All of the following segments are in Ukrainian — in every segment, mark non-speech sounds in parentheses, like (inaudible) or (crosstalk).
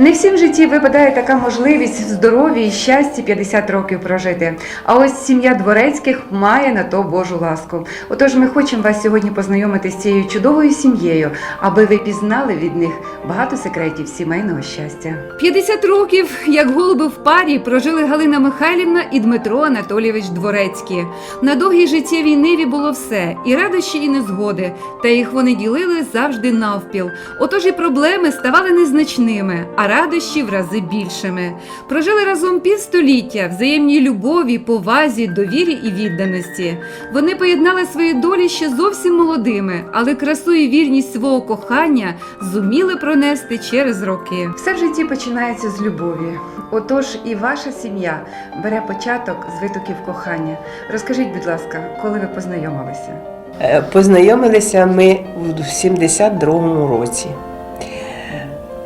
Не всім в житті випадає така можливість в здоров'ї і щасті 50 років прожити. А ось сім'я дворецьких має на то Божу ласку. Отож, ми хочемо вас сьогодні познайомити з цією чудовою сім'єю, аби ви пізнали від них багато секретів сімейного щастя. 50 років, як голуби в парі, прожили Галина Михайлівна і Дмитро Анатолійович Дворецькі. На довгій життєвій ниві було все і радощі, і незгоди, та їх вони ділили завжди навпіл. Отож і проблеми ставали незначними, а радощі в рази більшими. Прожили разом півстоліття, взаємній любові, повазі, довірі і відданості. Вони поєднали свої долі ще зовсім молодими, але красу і вірність свого кохання зуміли пронести через роки. Все в житті починається з любові. Отож, і ваша сім'я бере початок з витоків кохання. Розкажіть, будь ласка, коли ви познайомилися? Е, Познайомилися ми в 72-му році.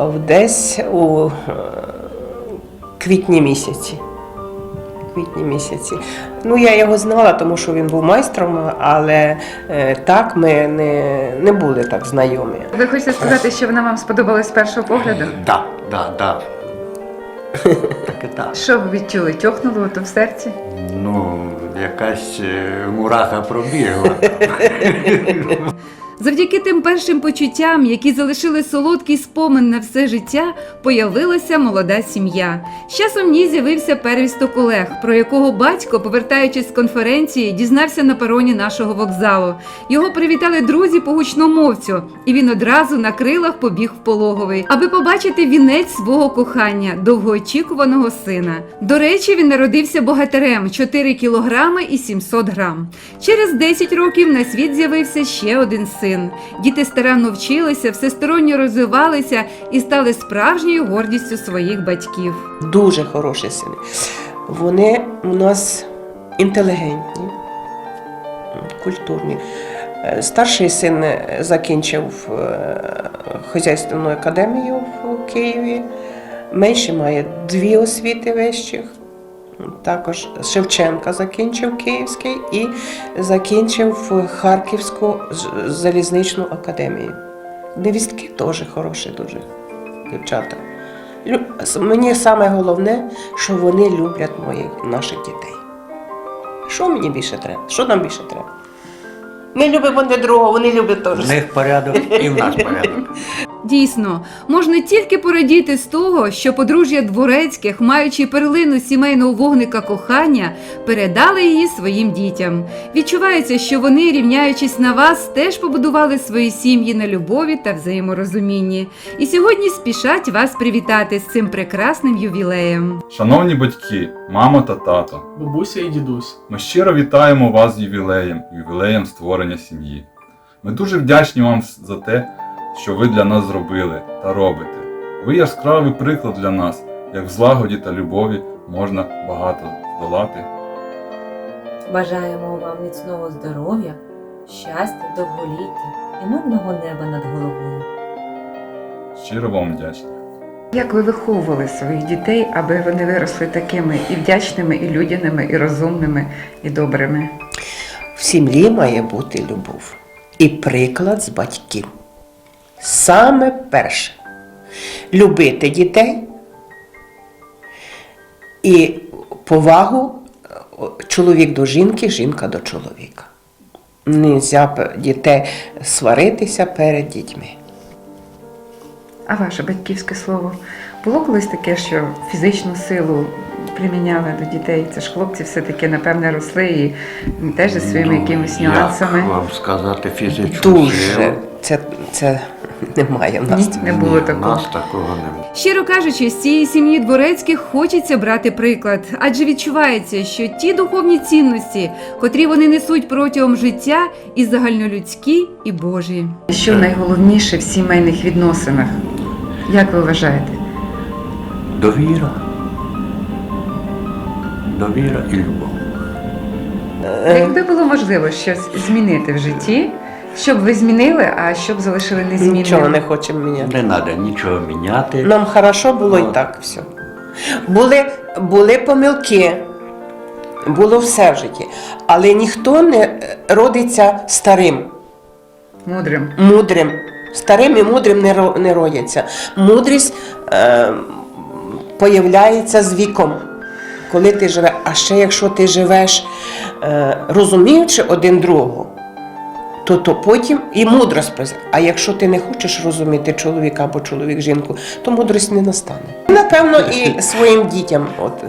В Десь у е, квітні місяці. Квітні місяці. Ну, я його знала, тому що він був майстром, але е, так ми не, не були так знайомі. Ви хочете сказати, що вона вам сподобалась з першого погляду? Да, да, да. Так і так. Що ви відчули? Тьохнуло то в серці? Ну, якась е, мураха пробігла. (laughs) Завдяки тим першим почуттям, які залишили солодкий спомин на все життя, появилася молода сім'я. З часом в ній з'явився первісток Олег, про якого батько, повертаючись з конференції, дізнався на пероні нашого вокзалу. Його привітали друзі по гучномовцю, і він одразу на крилах побіг в пологовий, аби побачити вінець свого кохання, довгоочікуваного сина. До речі, він народився богатирем 4 кілограми і 700 грам. Через 10 років на світ з'явився ще один син. Діти старанно вчилися, всесторонньо розвивалися і стали справжньою гордістю своїх батьків. Дуже хороші сини. Вони у нас інтелігентні, культурні. Е, Старший син е, закінчив е, хазяйственну академію в Києві. Менший має дві освіти вищих. Також Шевченка закінчив Київський і закінчив Харківську залізничну академію. Невістки теж хороші дуже дівчата. Мені саме головне, що вони люблять моїх наших дітей. Що мені більше треба? Що нам більше треба? Ми любимо один другого, вони люблять теж. В них порядок і в нас порядок. (laughs) Дійсно, можна тільки порадіти з того, що подружжя дворецьких, маючи перлину сімейного вогника кохання, передали її своїм дітям. Відчувається, що вони, рівняючись на вас, теж побудували свої сім'ї на любові та взаєморозумінні. І сьогодні спішать вас привітати з цим прекрасним ювілеєм. Шановні батьки, мамо та тато, бабуся і дідусь. ми щиро вітаємо вас з ювілеєм, ювілеєм створення сім'ї. Ми дуже вдячні вам за те, що ви для нас зробили та робите. Ви яскравий приклад для нас, як в злагоді та любові можна багато здолати. Бажаємо вам міцного здоров'я, щастя, довголіття і мирного неба над головою. Щиро вам вдячні. Як ви виховували своїх дітей, аби вони виросли такими і вдячними, і людяними, і розумними, і добрими? В сім'ї має бути любов і приклад з батьків. Саме перше любити дітей і повагу чоловік до жінки, жінка до чоловіка. Нельзя дітей сваритися перед дітьми. А ваше батьківське слово було колись таке, що фізичну силу приміняли до дітей? Це ж хлопці все-таки, напевне, росли і теж зі своїми Ну, якимись нюансами. Як вам сказати фізичну Дуже силу? це, це (laughs) немає в нас. Ні, не було Ні, такого. нас такого немає. Щиро кажучи, з цієї сім'ї дворецьких хочеться брати приклад, адже відчувається, що ті духовні цінності, котрі вони несуть протягом життя, і загальнолюдські, і Божі. Що найголовніше в сімейних відносинах? Як ви вважаєте? Довіра. Довіра і любов. Якби було можливо щось змінити в житті, щоб ви змінили, а щоб залишили незмінним? Нічого не хочемо міняти. Не треба нічого міняти. Нам хорошо було Ну. і так все. Були, були помилки, було все в житті. Але ніхто не родиться старим, Мудрим. мудрим. Старим і мудрим не, ро- не родяться. Мудрість е, появляється з віком, коли ти живеш. А ще якщо ти живеш, е, розуміючи один другого, то, то потім і мудрость прийде. А якщо ти не хочеш розуміти чоловіка або чоловік жінку, то мудрость не настане. Напевно, і своїм дітям, от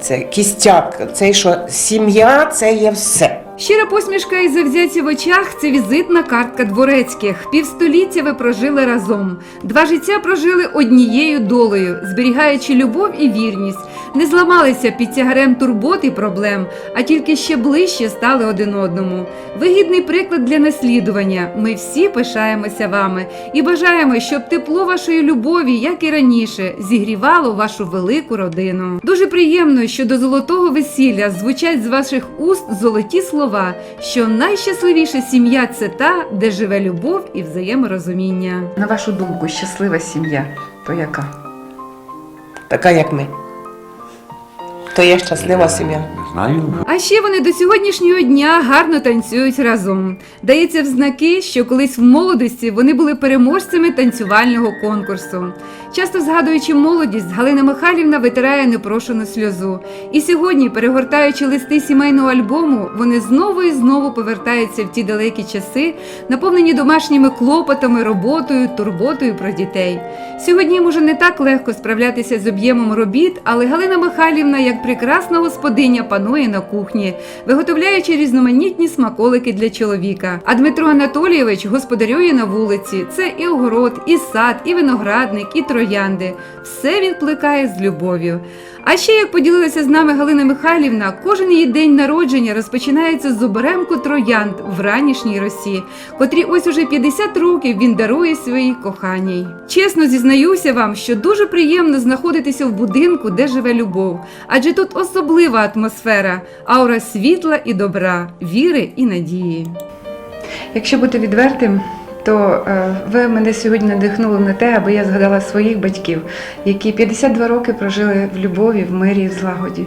це кістяк, це що сім'я це є все. Щира посмішка і завзяття в очах це візитна картка дворецьких. Півстоліття ви прожили разом. Два життя прожили однією долею, зберігаючи любов і вірність. Не зламалися під тягарем турбот і проблем, а тільки ще ближче стали один одному. Вигідний приклад для наслідування. Ми всі пишаємося вами і бажаємо, щоб тепло вашої любові, як і раніше, зігрівало вашу велику родину. Дуже приємно, що до золотого весілля звучать з ваших уст золоті слова, що найщасливіша сім'я це та, де живе любов і взаєморозуміння. На вашу думку, щаслива сім'я то яка? Така як ми. То є щаслива сім'я. Знаю. А ще вони до сьогоднішнього дня гарно танцюють разом. Дається в знаки, що колись в молодості вони були переможцями танцювального конкурсу. Часто згадуючи молодість, Галина Михайлівна витирає непрошену сльозу. І сьогодні, перегортаючи листи сімейного альбому, вони знову і знову повертаються в ті далекі часи, наповнені домашніми клопотами, роботою, турботою про дітей. Сьогодні їм уже не так легко справлятися з об'ємом робіт, але Галина Михайлівна, як прекрасна господиня, панує на кухні, виготовляючи різноманітні смаколики для чоловіка. А Дмитро Анатолійович господарює на вулиці. Це і огород, і сад, і виноградник, і троянди. Все він плекає з любов'ю. А ще, як поділилася з нами Галина Михайлівна, кожен її день народження розпочинається з оберемку троянд в ранішній росі, котрі ось уже 50 років він дарує своїй коханій. Чесно зізнаюся вам, що дуже приємно знаходитися в будинку, де живе любов, адже тут особлива атмосфера, аура світла і добра, віри і надії. Якщо бути відвертим, то е, ви мене сьогодні надихнули на те, аби я згадала своїх батьків, які 52 роки прожили в любові, в мирі і в злагоді.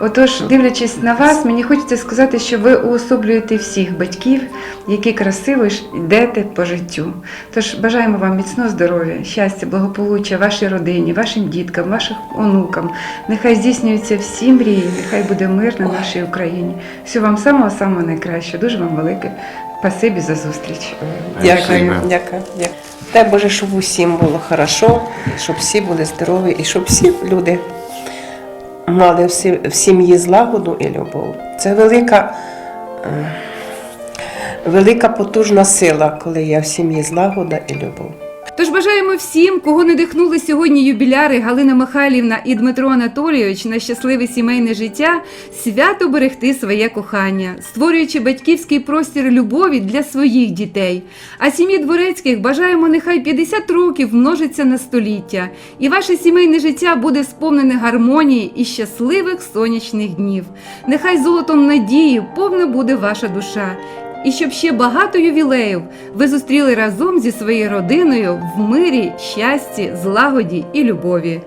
Отож, дивлячись на вас, мені хочеться сказати, що ви уособлюєте всіх батьків, які красиво ж йдете по життю. Тож бажаємо вам міцного здоров'я, щастя, благополуччя вашій родині, вашим діткам, вашим онукам. Нехай здійснюються всі мрії, нехай буде мир на нашій Україні. Всього вам самого самого найкращого. Дуже вам велике спасибі за зустріч. Дякую, Спасибо. дякую, дякую. Дай Боже, щоб усім було хорошо, щоб всі були здорові і щоб всі люди мали в в сім'ї злагоду і любов. Це велика, е, велика потужна сила, коли є в сім'ї злагода і любов. Тож бажаємо всім, кого надихнули сьогодні юбіляри Галина Михайлівна і Дмитро Анатолійович на щасливе сімейне життя, свято берегти своє кохання, створюючи батьківський простір любові для своїх дітей. А сім'ї дворецьких бажаємо, нехай 50 років множиться на століття, і ваше сімейне життя буде сповнене гармонії і щасливих сонячних днів. Нехай золотом надії повна буде ваша душа. І щоб ще багато ювілеїв ви зустріли разом зі своєю родиною в мирі, щасті, злагоді і любові.